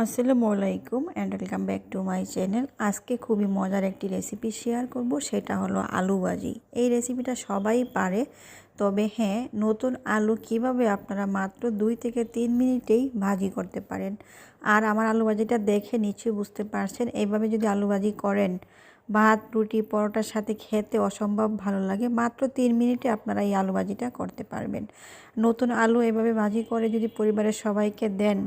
আসসালামু আলাইকুম and welcome back to my channel আজকে খুবই মজার একটি রেসিপি শেয়ার করব, সেটা হলো আলু ভাজি। এই রেসিপিটা সবাই পারে, তবে হ্যাঁ নতুন আলু কীভাবে আপনারা মাত্র দুই থেকে তিন মিনিটেই ভাজি করতে পারেন? আর আমার আলু ভাজিটা দেখে নিশ্চয়ই বুঝতে পারছেন এইভাবে যদি আলু ভাজি করেন, ভাত, রুটি, পরোটার সাথে খেতে অসম্ভব ভালো লাগে, মাত্র তিন মিনিটে আপনারা এই আলু ভাজিটা করতে পারবেন। নতুন আলু এভাবে ভাজি করে যদি পরিবারের সবাইকে দেন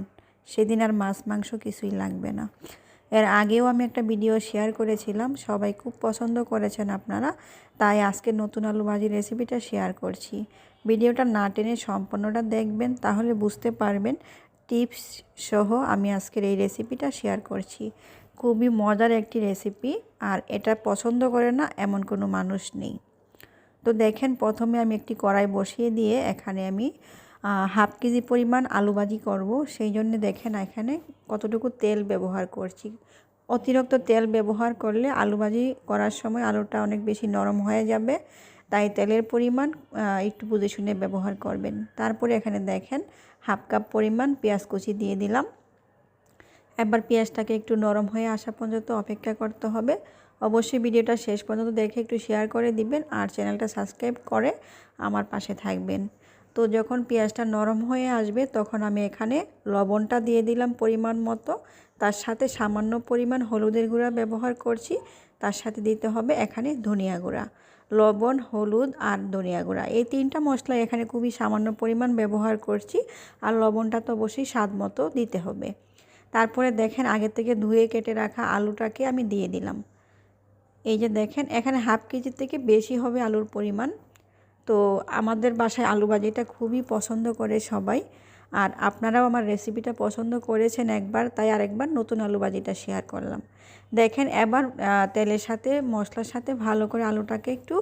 সেদিন আর মাছ, মাংস কিছুই লাগবে না। এর আগেও আমি একটা ভিডিও শেয়ার করেছিলাম, সবাই খুব পছন্দ করেছেন আপনারা, তাই আজকে নতুন আলু ভাজি রেসিপিটা শেয়ার করছি। ভিডিওটা না টেনে সম্পূর্ণটা দেখবেন, তাহলে বুঝতে পারবেন টিপস সহ আমি আজকের এই রেসিপিটা শেয়ার করছি। খুবই মজার একটি রেসিপি আর এটা পছন্দ করে না এমন কোনো মানুষ নেই। তো দেখেন, প্রথমে আমি একটি কড়াই বসিয়ে দিয়ে এখানে আমি হাফ কেজি পরিমাণ আলু ভাজি করব। সেই জন্য দেখেন এখানে কতটুকু তেল ব্যবহার করছি। অতিরিক্ত তেল ব্যবহার করলে আলু ভাজি করার সময় আলুটা অনেক বেশি নরম হয়ে যাবে। তাই তেলের পরিমাণ একটু বুঝে শুনে ব্যবহার করবেন। তারপরে এখানে দেখেন হাফ কাপ পরিমাণ পেঁয়াজ কুচি দিয়ে দিলাম। একবার পেঁয়াজটাকে একটু নরম হয়ে আসা পর্যন্ত অপেক্ষা করতে হবে। অবশ্যই ভিডিওটা শেষ পর্যন্ত দেখে একটু শেয়ার করে দিবেন আর চ্যানেলটা সাবস্ক্রাইব করে আমার পাশে থাকবেন। তো যখন পেঁয়াজটা নরম হয়ে আসবে তখন আমি এখানে লবণটা দিয়ে দিলাম পরিমাণ মতো। তার সাথে সামান্য পরিমাণ হলুদের গুঁড়া ব্যবহার করছি। তার সাথে দিতে হবে এখানে ধনিয়া গুঁড়া, লবণ, হলুদ আর ধনিয়া গুঁড়া। এই তিনটা মশলা এখানে খুবই সামান্য পরিমাণ ব্যবহার করছি আর লবণটা তো অবশ্যই স্বাদ মতো দিতে হবে। তারপরে দেখেন আগে থেকে ধুয়ে কেটে রাখা আলুটাকে আমি দিয়ে দিলাম। এই যে দেখেন, এখানে হাফ কেজি থেকে বেশি হবে আলুর পরিমাণ। তো আমাদের বাসায় আলু ভাজিটা খুবই পছন্দ করে সবাই। আর আপনারাও আমার রেসিপিটা পছন্দ করেছেন একবার, তাই আরেকবার নতুন আলু ভাজিটা শেয়ার করলাম। দেখেন, এবার তেলের সাথে, মশলার সাথে ভালো করে আলুটাকে একটু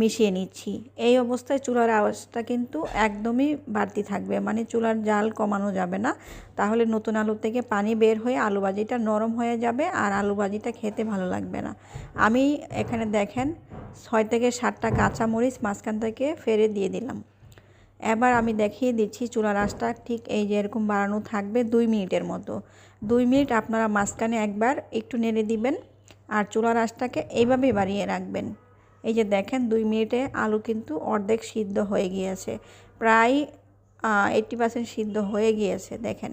মিশিয়ে নিচ্ছি। এই অবস্থায় চুলার আওয়াজটা কিন্তু একদমই বাড়তি থাকবে মানে চুলার জাল কমানো যাবে না। তাহলে নতুন আলু থেকে পানি বের হয়ে আলু ভাজিটা নরম হয়ে যাবে আর আলু ভাজিটা খেতে ভালো লাগবে না। আমি এখানে দেখেন ছয় থেকে সাতটা কাঁচামরিচ মাঝখান থেকে ফেরে দিয়ে দিলাম। এবার আমি দেখিয়ে দিচ্ছি চুলা আঁচটা, ঠিক এই যে এরকম বাড়ানো থাকবে দুই মিনিটের মতো। দুই মিনিট আপনারা মাঝখানে একবার একটু নেড়ে দিবেন আর চুলা আঁচটাকে এইভাবেই বাড়িয়ে রাখবেন। এই যে দেখেন দুই মিনিটে আলু কিন্তু অর্ধেক সিদ্ধ হয়ে গিয়েছে, প্রায় এইটটি পার্সেন্ট সিদ্ধ হয়ে গিয়েছে, দেখেন।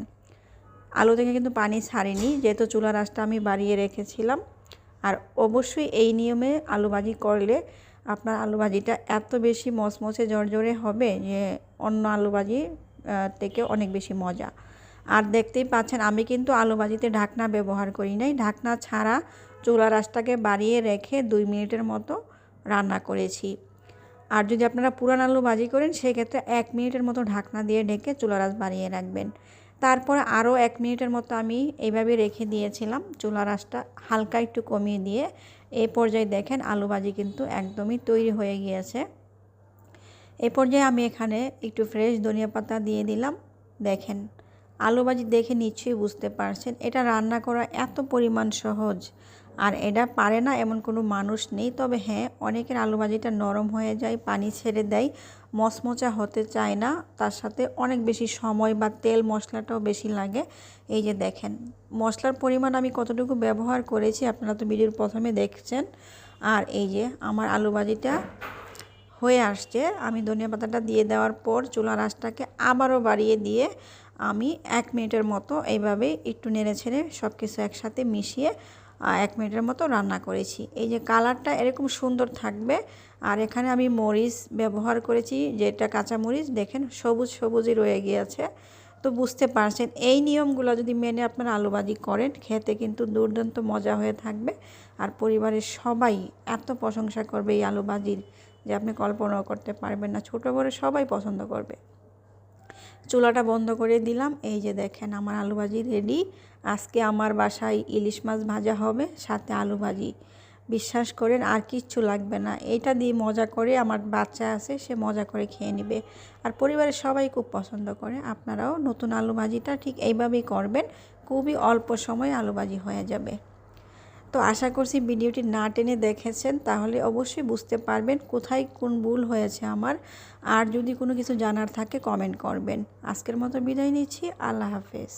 আলু থেকে কিন্তু পানি ছাড়েনি, যেহেতু চুলা আঁচটা আমি বাড়িয়ে রেখেছিলাম। আর অবশ্যই এই নিয়মে আলু ভাজি করলে আপনার আলু ভাজিটা এত বেশি মচমচে জড়জড়ে হবে যে অন্য আলু ভাজি থেকে অনেক বেশি মজা। আর দেখতেই পাচ্ছেন, আমি কিন্তু আলু ভাজিতে ঢাকনা ব্যবহার করি নাই। ঢাকনা ছাড়া চুলা রাসটাকে বাড়িয়ে রেখে দুই মিনিটের মতো রান্না করেছি। আর যদি আপনারা পুরান আলু ভাজি করেন, সেক্ষেত্রে এক মিনিটের মতো ঢাকনা দিয়ে ঢেকে চুলা রাস বাড়িয়ে রাখবেন। তারপর আরও এক মিনিটের মতো আমি এইভাবে রেখে দিয়েছিলাম চুলা রাসটা হালকা একটু কমিয়ে দিয়ে। এই পর্যায়ে দেখেন আলু ভাজি কিন্তু একদমই তৈরি হয়ে গিয়েছে। এ পর্যায়ে আমি এখানে একটু ফ্রেশ ধনিয়া পাতা দিয়ে দিলাম। দেখেন, আলু ভাজি দেখে নিশ্চয়ই বুঝতে পারছেন, এটা রান্না করা এত পরিমাণ সহজ। আর এটা পারে না, এমন কোনো মানুষ নেই। তবে হ্যাঁ অনেকের আলু ভাজিটা নরম হয়ে যায়, পানি ছেড়ে দেয়, মচমচা হতে চায় না। তার সাথে অনেক বেশি সময় বা তেল মশলাটাও বেশি লাগে। এই যে দেখেন, মশলার পরিমাণ আমি কতটুকু ব্যবহার করেছি আপনারা তো ভিডিওর প্রথমে দেখছেন। আর এই যে আমার আলু ভাজিটা হয়ে আসছে, আমি ধনিয়া পাতাটা দিয়ে দেওয়ার পর চুলার আঁচটাকে আবারও বাড়িয়ে দিয়ে আমি এক মিনিটের মতো এইভাবে একটু নেড়ে ছেড়ে সব কিছু একসাথে মিশিয়ে এক মিনিটের মতো রান্না করেছি। এই যে কালারটা এরকম সুন্দর থাকবে। আর এখানে আমি মরিচ ব্যবহার করেছি, যেটা কাঁচা মরিচ, দেখেন সবুজ সবুজই রয়ে গিয়েছে। তো বুঝতে পারছেন, এই নিয়মগুলো যদি মেনে আপনারা আলুবাজি করেন, খেতে কিন্তু দুর্দান্ত মজা হয়ে থাকবে। আর পরিবারের সবাই এত প্রশংসা করবে এই আলুবাজির যে আপনি কল্পনাও করতে পারবেন না, ছোটো বড় সবাই পছন্দ করবে। চুলাটা বন্ধ করে দিলাম। এই যে দেখেন আমার আলু ভাজি রেডি আজকে আমার বাসায় ইলিশ মাছ ভাজা হবে, সাথে আলু ভাজি বিশ্বাস করেন, আর কিচ্ছু লাগবে না। এটা দিয়ে মজা করে আমার বাচ্চা আছে, সে মজা করে খেয়ে নেবে। আর পরিবারের সবাই খুব পছন্দ করে। আপনারাও নতুন আলু ভাজিটা ঠিক এইভাবেই করবেন। খুবই অল্প সময় আলু ভাজি হয়ে যাবে। তো আশা করছি ভিডিওটি না টেনে দেখেছেন, তাহলে অবশ্যই বুঝতে পারবেন কোথায় কোন ভুল হয়েছে আমার। আর যদি কোনো কিছু জানার থাকে কমেন্ট করবেন। আজকের মতো বিদায় নিচ্ছি, আল্লাহ হাফেজ।